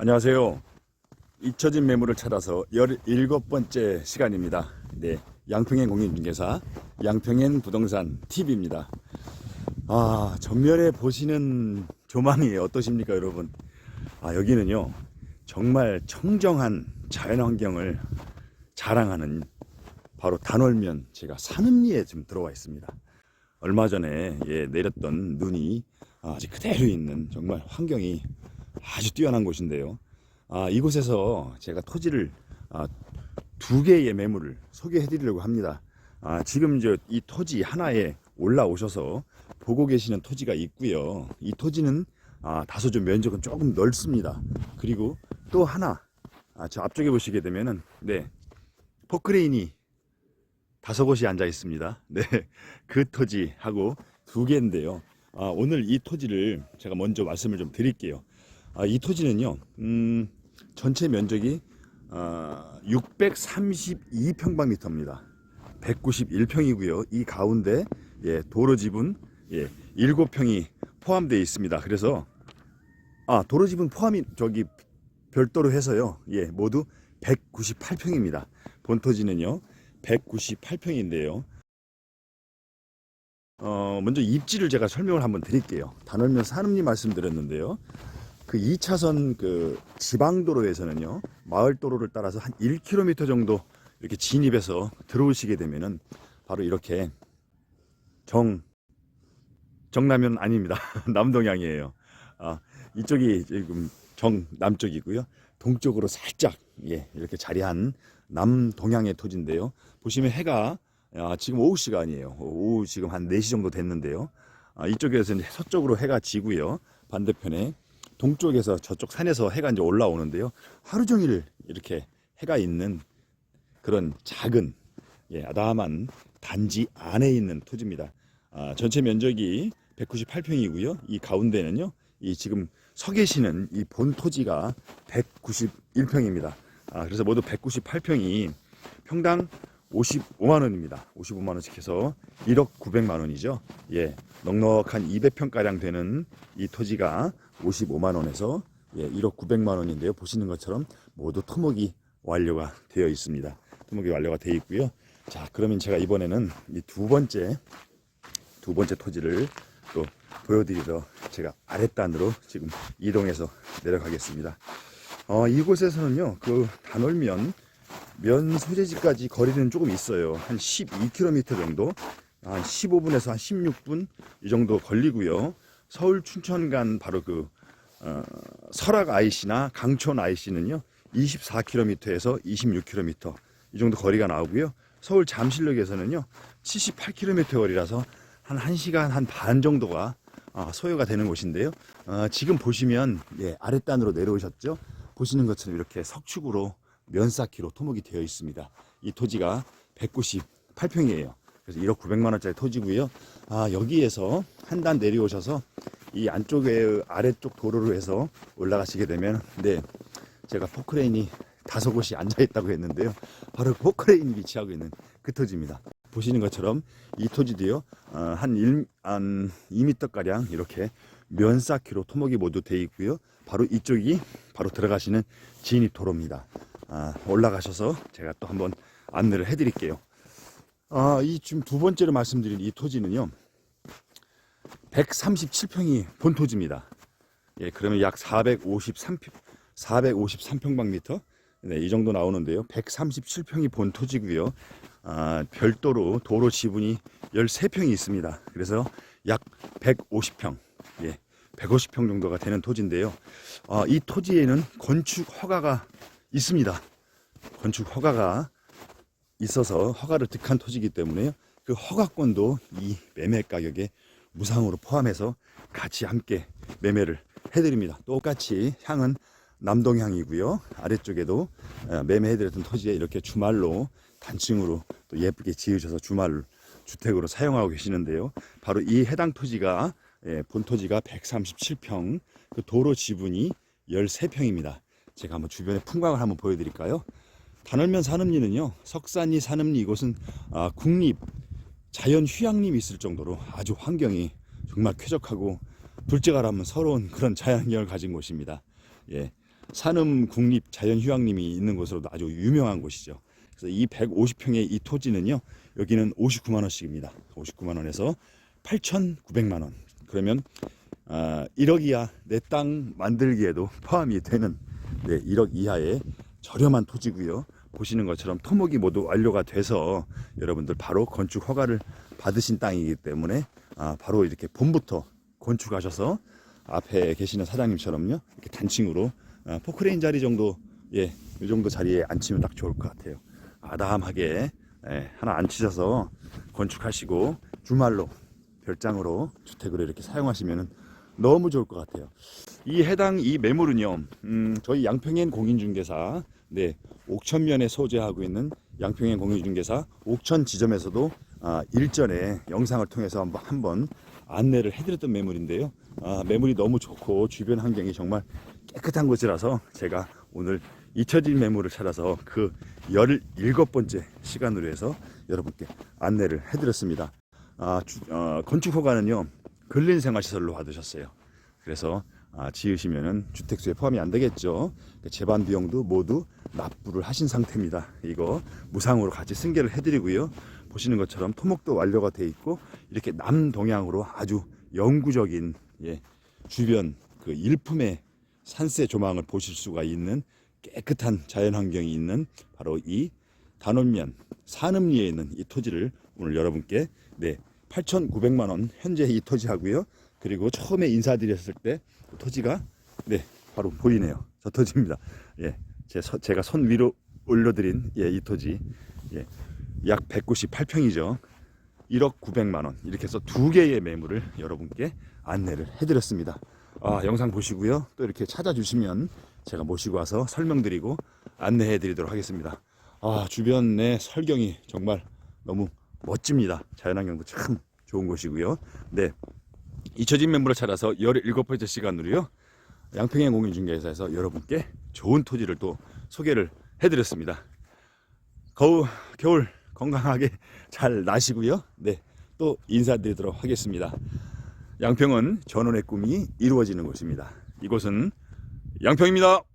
안녕하세요. 잊혀진 매물을 찾아서 17번째 시간입니다. 네. 양평행 공인중개사 양평행 부동산 TV입니다. 아, 전면에 보시는 조망이 어떠십니까, 여러분? 아, 여기는요. 정말 청정한 자연 환경을 자랑하는 바로 단월면 제가 산음리에 지금 들어와 있습니다. 얼마 전에 예, 내렸던 눈이 아직 그대로 있는 정말 환경이 아주 뛰어난 곳인데요. 아, 이곳에서 제가 토지를 아, 두 개의 매물을 소개해 드리려고 합니다. 아, 지금 저 이 토지 하나에 올라오셔서 보고 계시는 토지가 있고요. 이 토지는 아, 다소 좀 면적은 조금 넓습니다. 그리고 또 하나 아, 저 앞쪽에 보시게 되면은 네 포크레인이 다섯 곳이 앉아 있습니다. 네, 그 토지하고 두 개인데요. 아, 오늘 이 토지를 제가 먼저 말씀을 좀 드릴게요. 아, 이 토지는요, 음, 전체 면적이 아, 632평방미터입니다. 191평이고요. 이 가운데 예, 도로 지분 예, 7평이 포함되어 있습니다. 그래서 아, 도로 지분 포함이 저기 별도로 해서요. 예, 모두 198평입니다. 본토지는요. 198평인데요. 어, 먼저 입지를 제가 설명을 한번 드릴게요. 단월면 산음리 말씀드렸는데요. 그 2차선 그 지방도로에서는요, 마을도로를 따라서 한 1km 정도 이렇게 진입해서 들어오시게 되면은 바로 이렇게 정, 정남면 아닙니다. 남동향이에요. 아, 이쪽이 지금 정 남쪽이고요. 동쪽으로 살짝, 예, 이렇게 자리한 남동향의 토지인데요. 보시면 해가 아, 지금 오후 시간이에요. 오후 지금 한 4시 정도 됐는데요. 아, 이쪽에서는 서쪽으로 해가 지고요. 반대편에 동쪽에서 저쪽 산에서 해가 이제 올라오는데요. 하루 종일 이렇게 해가 있는 그런 작은 예, 아담한 단지 안에 있는 토지입니다. 아, 전체 면적이 198평이고요. 이 가운데는요. 이 지금 서 계시는 이 본 토지가 191평입니다. 아, 그래서 모두 198평이 평당 55만 원입니다. 55만 원씩 해서 1억 900만 원이죠. 예. 넉넉한 200평 가량 되는 이 토지가 55만 원에서 예, 1억 900만 원인데요. 보시는 것처럼 모두 토목이 완료가 되어 있습니다. 토목이 완료가 되어 있고요. 자, 그러면 제가 이번에는 이 두 번째 두 번째 토지를 또 보여드리러 제가 아랫단으로 지금 이동해서 내려가겠습니다. 어, 이곳에서는요, 그 단월면 면 소재지까지 거리는 조금 있어요. 한 12km 정도, 한 15분에서 한 16분 이 정도 걸리고요. 서울 춘천 간 바로 그 어, 설악 IC나 강촌 IC는요, 24km에서 26km 이 정도 거리가 나오고요. 서울 잠실역에서는요, 78km 거리라서 한 1시간 한 반 정도가 아, 소요가 되는 곳인데요. 어, 지금 보시면 예, 아랫단으로 내려오셨죠? 보시는 것처럼 이렇게 석축으로 면 쌓기로 토목이 되어 있습니다. 이 토지가 198평이에요. 그래서 1억 900만 원짜리 토지고요. 아, 여기에서 한 단 내려오셔서 이 안쪽에 아래쪽 도로로 해서 올라가시게 되면 네, 제가 포크레인이 다섯 곳이 앉아 있다고 했는데요. 바로 포크레인이 위치하고 있는 그 토지입니다. 보시는 것처럼 이 토지도요, 어, 한 1, 한 2m 가량 이렇게 면 쌓기로 토목이 모두 되어 있고요. 바로 이쪽이 바로 들어가시는 진입 도로입니다. 아, 올라가셔서 제가 또 한번 안내를 해드릴게요. 아, 이 지금 두 번째로 말씀드린 이 토지는요, 137평이 본 토지입니다. 예, 그러면 약 453평, 453평방미터, 네, 이 정도 나오는데요. 137평이 본 토지고요. 아, 별도로 도로 지분이 13평이 있습니다. 그래서 약 150평, 예, 150평 정도가 되는 토지인데요. 아, 이 토지에는 건축 허가가 있습니다. 건축 허가가 있어서 허가를 득한 토지이기 때문에요. 그 허가권도 이 매매 가격에 무상으로 포함해서 같이 함께 매매를 해드립니다. 똑같이 향은 남동향이고요. 아래쪽에도 어, 매매해드렸던 토지에 이렇게 주말로 단층으로 또 예쁘게 지으셔서 주말 주택으로 사용하고 계시는데요. 바로 이 해당 토지가 예, 본 토지가 137평, 그 도로 지분이 13평입니다. 제가 한번 주변의 풍광을 한번 보여드릴까요? 단월면 산음리는요, 석산리 산음리 이곳은 아, 국립 자연 휴양림이 있을 정도로 아주 환경이 정말 쾌적하고 둘째가라면 서러운 그런 자연환경을 가진 곳입니다. 예. 산음 국립 자연 휴양림이 있는 곳으로도 아주 유명한 곳이죠. 그래서 이 150평의 이 토지는요. 여기는 59만 원씩입니다. 59만 원에서 8,900만 원. 그러면 아, 1억이야 내땅 만들기에도 포함이 되는 네, 1억 이하의 저렴한 토지고요. 보시는 것처럼 토목이 모두 완료가 돼서 여러분들 바로 건축 허가를 받으신 땅이기 때문에 아, 바로 이렇게 봄부터 건축하셔서 앞에 계시는 사장님처럼요 이렇게 단층으로 아, 포크레인 자리 정도 예, 이 정도 자리에 앉히면 딱 좋을 것 같아요. 아담하게 예, 하나 앉히셔서 건축하시고 주말로 별장으로 주택으로 이렇게 사용하시면 너무 좋을 것 같아요. 이 해당 이 매물은요, 음, 저희 양평엔 공인중개사, 네, 옥천면에 소재하고 있는 양평엔 공인중개사 옥천 지점에서도 아, 일전에 영상을 통해서 한번, 한번 안내를 해드렸던 매물인데요. 아, 매물이 너무 좋고 주변 환경이 정말 깨끗한 곳이라서 제가 오늘 잊혀진 매물을 찾아서 그 17번째 시간으로 해서 여러분께 안내를 해드렸습니다. 아, 주- 어, 건축 허가는요 근린생활시설로 받으셨어요. 그래서 아, 지으시면은 주택수에 포함이 안 되겠죠. 그 재반 비용도 모두 납부를 하신 상태입니다. 이거 무상으로 같이 승계를 해드리고요. 보시는 것처럼 토목도 완료가 돼 있고 이렇게 남동향으로 아주 영구적인 예, 주변 그 일품의 산세 조망을 보실 수가 있는 깨끗한 자연 환경이 있는 바로 이 단원면 산음리에 있는 이 토지를 오늘 여러분께 네 8,900만 원 현재 이 토지하고요. 그리고 처음에 인사드렸을 때그 토지가 네 바로 보이네요. 저 토지입니다. 예, 제 서- 제가 손 위로 올려드린 예, 이 토지 예, 약 198평이죠. 1억 900만 원 이렇게 해서 두 개의 매물을 여러분께 안내를 해드렸습니다. 아, 영상 보시고요. 또 이렇게 찾아주시면 제가 모시고 와서 설명드리고 안내해드리도록 하겠습니다. 아, 주변의 설경이 정말 너무 멋집니다. 자연환경도 참 좋은 곳이고요. 네. 잊혀진 매물을 찾아서 17번째 시간으로요. 양평행 공인중개사에서 여러분께 좋은 토지를 또 소개를 해드렸습니다. 거우, 겨울 건강하게 잘 나시고요. 네. 또 인사드리도록 하겠습니다. 양평은 전원의 꿈이 이루어지는 곳입니다. 이곳은 양평입니다.